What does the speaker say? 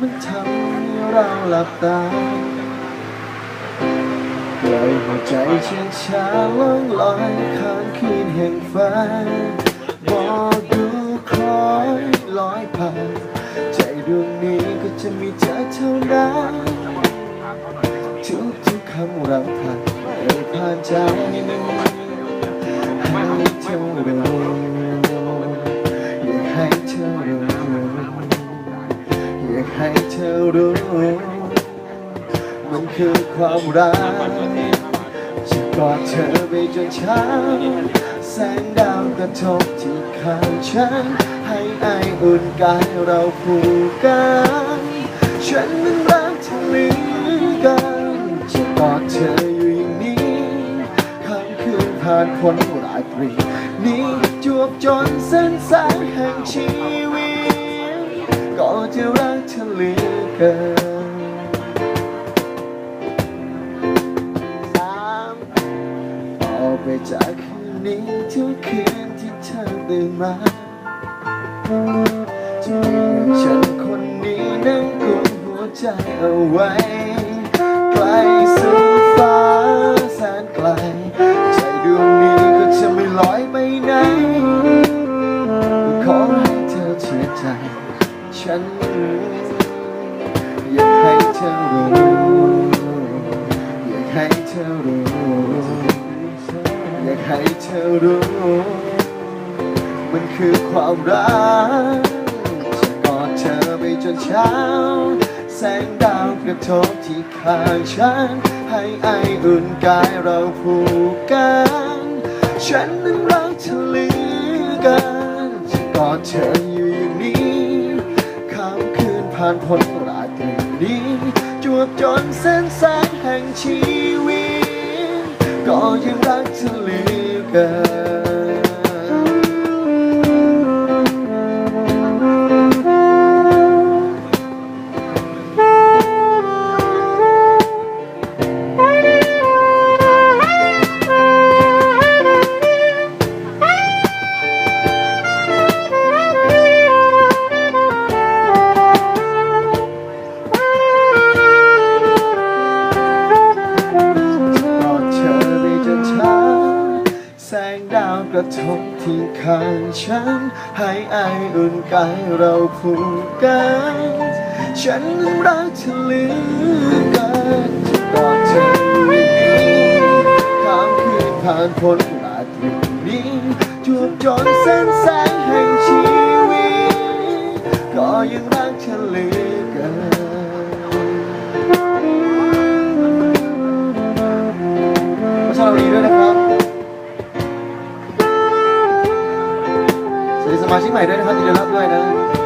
มันทำให้เราหลับตาปล่อยหัวใจเชื่อช้าล่องลอยข้ามคืนแห่งฟ้าบอกดูคอยลอยผ่านใจดวงนี้ก็จะมีเธอเท่านั้นทุกทุกๆคำเราผ่านเอ่ยผ่านใจากให้เธอรู้ มันคือความรักจะกอดเธอไปจนเช้า แสงดาวกระทบที่ข้างฉัน ให้ไออุ่นกายเราผูกกัน ฉันนั้นรักเธอเหลือเกันจะกอดเธออยู่อย่างนี้ค่ำคืนผ่านพ้นราตรีนี้จวบจนเส้นสายแห่งชีวิต เหลือเกินสามออกไปจากคืนนี้ทุกคืนที่เธอตื่นมาจะมีฉันคนนี้นั่งกุมหัวใจเอาไว้ไกลสุด มันคือความรักจะกอดเธอไปจนเช้า แสงดาวกระทบที่ข้างฉัน ให้ไออุ่นกายเราผูกกัน ฉันนั้นรักเธอเหลือเกันจะกอดเธออยู่อย่างนี้ข้ามคืนผ่านพ้นราตรีนี้จวบจนเส้นสายแห่งชีวิต ก็ยังรักเธอเหลือเกินาวกระทบที่ข้างฉัน ให้ไออุ่นกายเราผูกกัน ฉันรักเธอเหลือเกินกอดเธออยู่อย่างนี้ข้ามคืนผ่านพ้นราตรีนี้จวบจนเส้นสายแห่งชีวิต ก็ยัง มาชิกใหม่ด้วยนะครับยินดีรับด้วยนะ